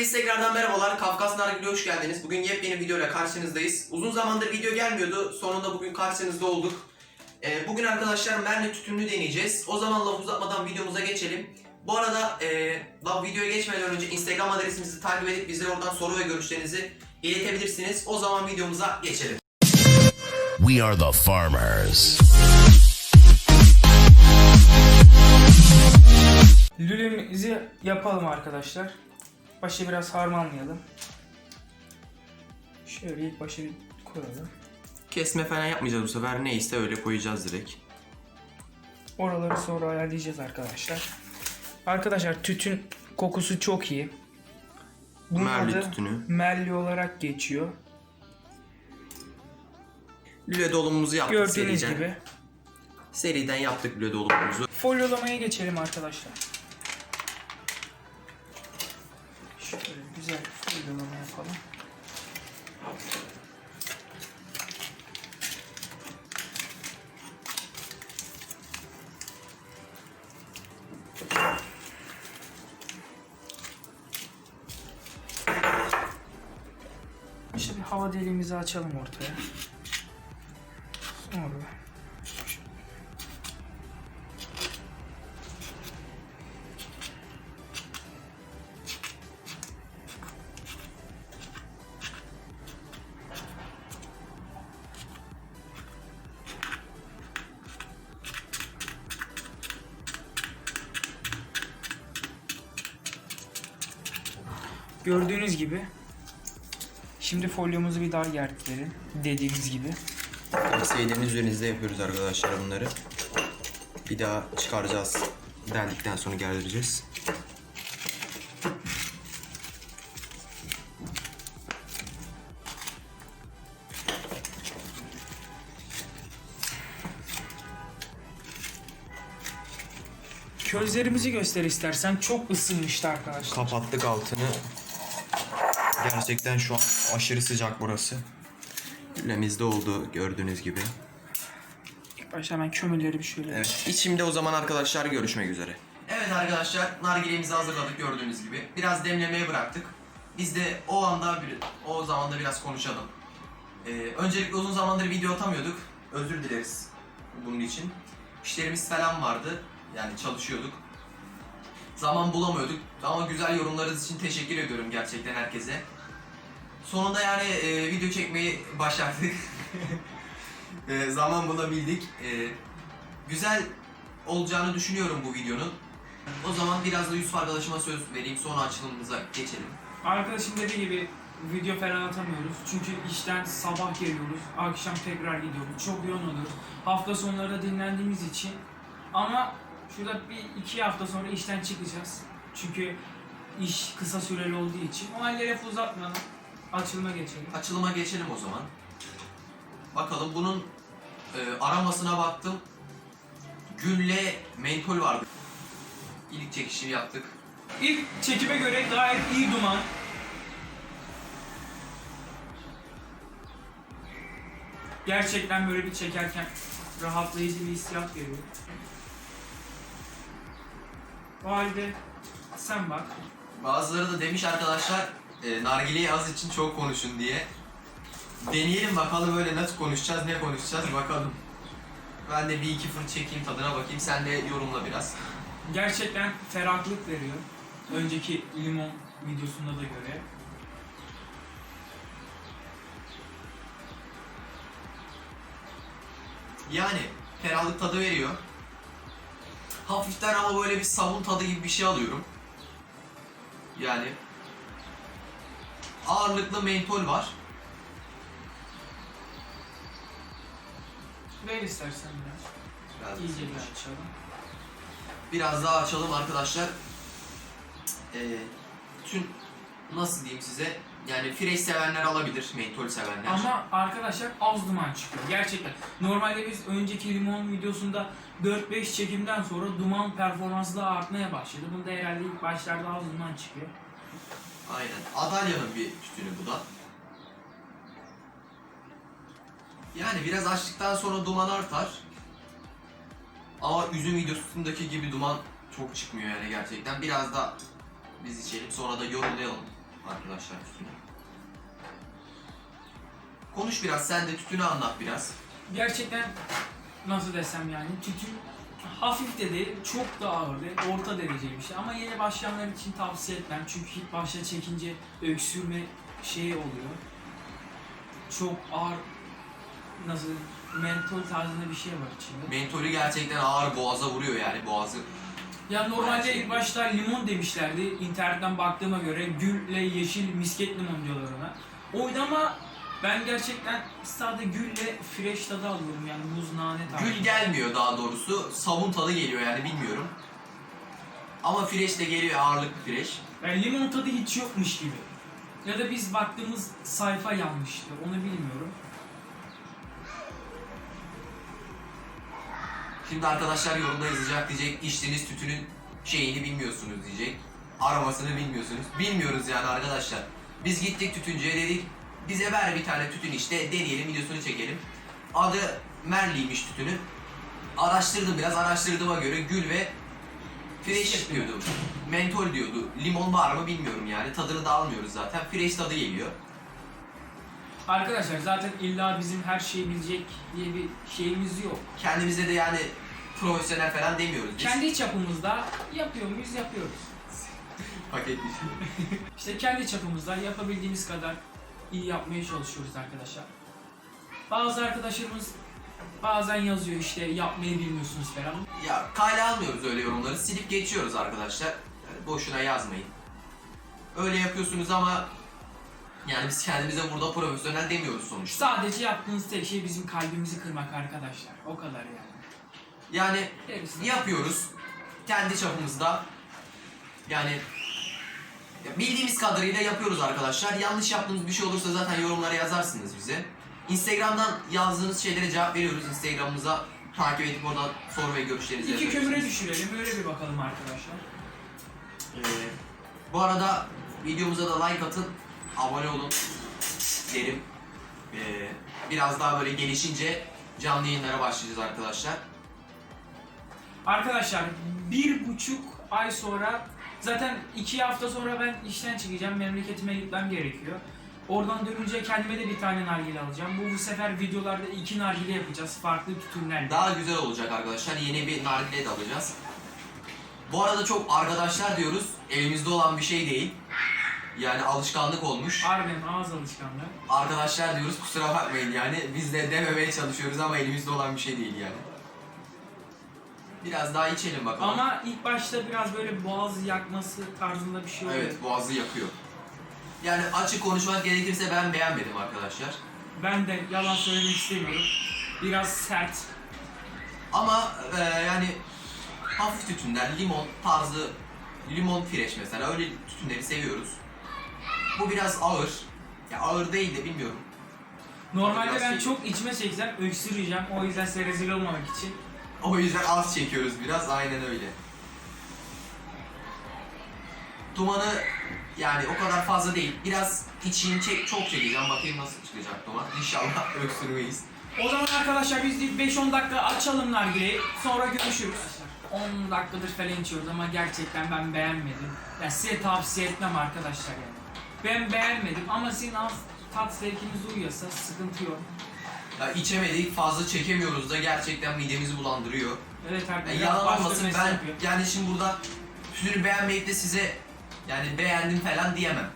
Herkese tekrardan merhabalar. Kafkas Nargil'e hoş geldiniz. Bugün yepyeni videoyla karşınızdayız. Uzun zamandır video gelmiyordu. Sonunda bugün karşınızda olduk. Ee, bugün arkadaşlar merle tütünlü deneyeceğiz. O zaman laf uzatmadan videomuza geçelim. Bu arada e, laf videoya geçmeden önce Instagram adresimizi takip edip bize oradan soru ve görüşlerinizi iletebilirsiniz. O zaman videomuza geçelim. We are the farmers. Lülemizi yapalım arkadaşlar. Başı biraz harmanlayalım. Şöyle ilk başı bir koyalım. Kesme falan yapmayacağız bu sefer. Neyse öyle koyacağız direkt. Oraları sonra ayarlayacağız arkadaşlar. Arkadaşlar tütün kokusu çok iyi. Bunun Merli adı tütünü. Merli olarak geçiyor. Lüle dolumumuzu yaptık Gördüğünüz seriden. gibi. Seriden yaptık lüle dolumumuzu. Folyolamaya geçelim arkadaşlar. Şöyle güzel folyolama yapalım. İşte bir hava deliğimizi açalım ortaya. Sonra Gördüğünüz gibi şimdi folyomuzu bir daha gertleyelim dediğimiz gibi. Seyirlerin üzerinizde yapıyoruz arkadaşlar bunları. Bir daha çıkaracağız. Dendikten sonra gerdireceğiz. Közlerimizi göster istersen çok ısınmıştı arkadaşlar. Kapattık altını. Gerçekten şu an aşırı sıcak burası. Lemizde oldu gördüğünüz gibi. İlk başta hemen kömürleri bir şöyle. Evet. İçimde o zaman arkadaşlar görüşmek üzere. Evet arkadaşlar nargilemizi hazırladık gördüğünüz gibi. Biraz demlemeye bıraktık. Biz de o anda bir, o zamanda biraz konuşalım. Ee, öncelikle uzun zamandır video atamıyorduk. Özür dileriz bunun için. İşlerimiz falan vardı. Yani çalışıyorduk. Zaman bulamıyorduk. Ama güzel yorumlarınız için teşekkür ediyorum gerçekten herkese. Sonunda yani e, video çekmeyi başardık. e, zaman bulabildik. E, güzel olacağını düşünüyorum bu videonun. O zaman biraz da Yusuf arkadaşıma söz vereyim sonra açılımımıza geçelim. Arkadaşım dediği gibi video falan atamıyoruz. Çünkü işten sabah geliyoruz, akşam tekrar gidiyoruz. Çok yoğun oluyoruz. Hafta sonları da dinlendiğimiz için. Ama şurada bir iki hafta sonra işten çıkacağız. Çünkü iş kısa süreli olduğu için. O halde lafı uzatmadan açılıma geçelim. Açılıma geçelim o zaman. Bakalım bunun e, aramasına baktım. Gülle mentol vardı. İlk çekişimi yaptık. İlk çekime göre gayet iyi duman. Gerçekten böyle bir çekerken rahatlayıcı bir hissiyat veriyor. O halde sen bak. Bazıları da demiş arkadaşlar e, nargileyi az için çok konuşun diye. Deneyelim bakalım böyle nasıl konuşacağız, ne konuşacağız bakalım. Ben de bir iki fır çekeyim tadına bakayım. Sen de yorumla biraz. Gerçekten ferahlık veriyor. Önceki limon videosunda da göre. Yani ferahlık tadı veriyor. Hafiften ama böyle bir sabun tadı gibi bir şey alıyorum. Yani ağırlıklı mentol var. Ver istersen biraz. Biraz, İyice bir açalım. biraz daha açalım arkadaşlar. Ee, bütün nasıl diyeyim size? Yani fresh sevenler alabilir, mentol sevenler. Ama arkadaşlar az duman çıkıyor gerçekten. Normalde biz önceki limon videosunda 4-5 çekimden sonra duman performansı da artmaya başladı. Bunda herhalde ilk başlarda az duman çıkıyor. Aynen. Adalya'nın bir tütünü bu da. Yani biraz açtıktan sonra duman artar. Ama üzüm videosundaki gibi duman çok çıkmıyor yani gerçekten. Biraz da biz içelim sonra da yorumlayalım. Arkadaşlar tütünü. Konuş biraz sen de tütünü anlat biraz. Gerçekten nasıl desem yani tütün hafif de değil, çok da ağır değil, orta derece bir şey. Ama yeni başlayanlar için tavsiye etmem. Çünkü ilk başta çekince öksürme şeyi oluyor. Çok ağır, nasıl mentol tarzında bir şey var içinde. Mentolü gerçekten ağır boğaza vuruyor yani boğazı. Ya normalde ilk başta limon demişlerdi. İnternetten baktığıma göre gülle yeşil misket limon diyorlar ona. Oydu ama ben gerçekten sade gülle fresh tadı alıyorum yani muz nane tarzı. Gül gelmiyor daha doğrusu. Savun tadı geliyor yani bilmiyorum. Ama fresh de geliyor ağırlık fresh. Yani limon tadı hiç yokmuş gibi. Ya da biz baktığımız sayfa yanlıştı onu bilmiyorum. Şimdi arkadaşlar yorumda yazacak diyecek içtiğiniz tütünün şeyini bilmiyorsunuz diyecek. Aromasını bilmiyorsunuz. Bilmiyoruz yani arkadaşlar. Biz gittik tütüncüye dedik bize ver bir tane tütün işte deneyelim videosunu çekelim. Adı Merli'ymiş tütünü. Araştırdım biraz araştırdığıma göre gül ve fresh diyordu. Mentol diyordu. Limon var mı bilmiyorum yani. Tadını da almıyoruz zaten. Fresh tadı geliyor. Arkadaşlar zaten illa bizim her şeyi bilecek diye bir şeyimiz yok. Kendimize de yani profesyonel falan demiyoruz biz. Kendi çapımızda yapıyor muyuz? Yapıyoruz. Paketli. İşte kendi çapımızda yapabildiğimiz kadar iyi yapmaya çalışıyoruz arkadaşlar. Bazı arkadaşlarımız bazen yazıyor işte yapmayı bilmiyorsunuz falan. Ya kale almıyoruz öyle yorumları. Silip geçiyoruz arkadaşlar. Yani boşuna yazmayın. Öyle yapıyorsunuz ama yani biz kendimize burada profesyonel demiyoruz sonuçta. Sadece yaptığınız tek şey bizim kalbimizi kırmak arkadaşlar. O kadar yani. Yani Gerisi- yapıyoruz kendi çapımızda. Yani ya bildiğimiz kadarıyla yapıyoruz arkadaşlar. Yanlış yaptığımız bir şey olursa zaten yorumlara yazarsınız bize. Instagram'dan yazdığınız şeylere cevap veriyoruz. Instagram'ımıza takip edip oradan soru ve görüşlerinizi İki yazabilirsiniz. kömüre düşürelim. Böyle bir bakalım arkadaşlar. Ee, bu arada videomuza da like atın, abone olun derim. Ee, biraz daha böyle gelişince canlı yayınlara başlayacağız arkadaşlar. Arkadaşlar bir buçuk ay sonra zaten iki hafta sonra ben işten çıkacağım. Memleketime gitmem gerekiyor. Oradan dönünce kendime de bir tane nargile alacağım. Bu, bu sefer videolarda iki nargile yapacağız. Farklı tütünlerle. Daha güzel olacak arkadaşlar. Yeni bir nargile de alacağız. Bu arada çok arkadaşlar diyoruz. Elimizde olan bir şey değil. Yani alışkanlık olmuş. Harbiden ağız alışkanlığı. Arkadaşlar diyoruz kusura bakmayın yani. Biz de dememeye çalışıyoruz ama elimizde olan bir şey değil yani. Biraz daha içelim bakalım. Ama ilk başta biraz böyle boğaz yakması tarzında bir şey oluyor. Evet boğazı yakıyor. Yani açık konuşmak gerekirse ben beğenmedim arkadaşlar. Ben de yalan söylemek istemiyorum. Biraz sert. Ama e, yani hafif tütünler, limon tarzı, limon fresh mesela öyle tütünleri seviyoruz. Bu biraz ağır. Ya ağır değil de bilmiyorum. Normalde Biraz ben şey- çok içime çeksem öksüreceğim. O yüzden size rezil olmamak için. O yüzden az çekiyoruz biraz aynen öyle. Dumanı yani o kadar fazla değil. Biraz içeyim çek, çok çekeceğim. Bakayım nasıl çıkacak duman. İnşallah öksürmeyiz. O zaman arkadaşlar biz de 5-10 dakika açalım nargileyi. Sonra görüşürüz. 10 dakikadır falan içiyoruz ama gerçekten ben beğenmedim. Ya size tavsiye etmem arkadaşlar yani. Ben beğenmedim ama sizin az tat zevkiniz uyuyorsa sıkıntı yok. Ya içemedik fazla çekemiyoruz da gerçekten midemizi bulandırıyor. Evet Yani arkadaşlar. yalan başta olmasın ben yapıyor. yani şimdi burada tütünü beğenmeyip de size yani beğendim falan diyemem.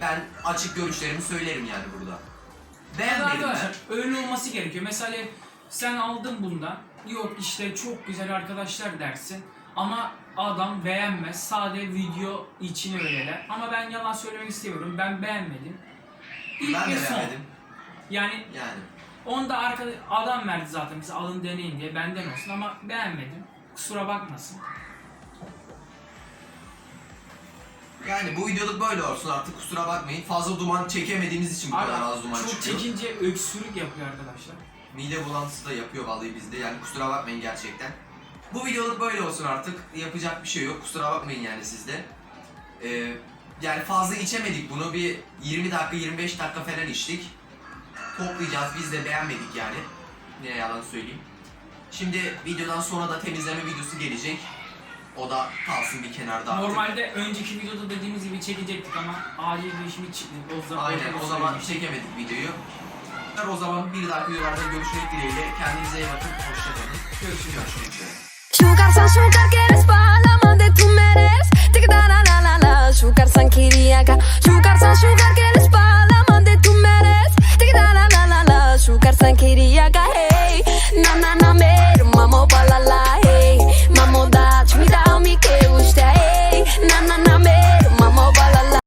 Ben açık görüşlerimi söylerim yani burada. Yani Beğenmedim ben. arkadaşlar öyle olması gerekiyor. Mesela sen aldın bundan. Yok işte çok güzel arkadaşlar dersin. Ama adam beğenmez. Sade video için öyleler. Ama ben yalan söylemek istemiyorum. Ben beğenmedim. İlk Ben ve de son. beğenmedim. Yani Yani onu da arka, adam verdi zaten bize alın deneyin diye benden olsun ama beğenmedim. Kusura bakmasın. yani bu videoluk böyle olsun artık kusura bakmayın. Fazla duman çekemediğimiz için bu kadar az duman çok çıkıyor. çekince öksürük yapıyor arkadaşlar. Mide bulantısı da yapıyor vallahi bizde yani kusura bakmayın gerçekten. Bu videoluk böyle olsun artık. Yapacak bir şey yok. Kusura bakmayın yani sizde. Ee, yani fazla içemedik bunu. Bir 20 dakika 25 dakika falan içtik. Toplayacağız. Biz de beğenmedik yani. Ne yalan söyleyeyim. Şimdi videodan sonra da temizleme videosu gelecek. O da kalsın bir kenarda artık. Normalde önceki videoda dediğimiz gibi çekecektik ama acil bir işimiz çıktı. O zaman Aynen o zaman çekemedik videoyu. O zaman bir dahaki videolarda görüşmek dileğiyle. Kendinize iyi bakın. Hoşçakalın. Görüşürüz. Görüşmek üzere. Sugar san sugar que eres para la madre tú me eres. Tic da la la la la. Sugar san kiriaka. Sugar sugar que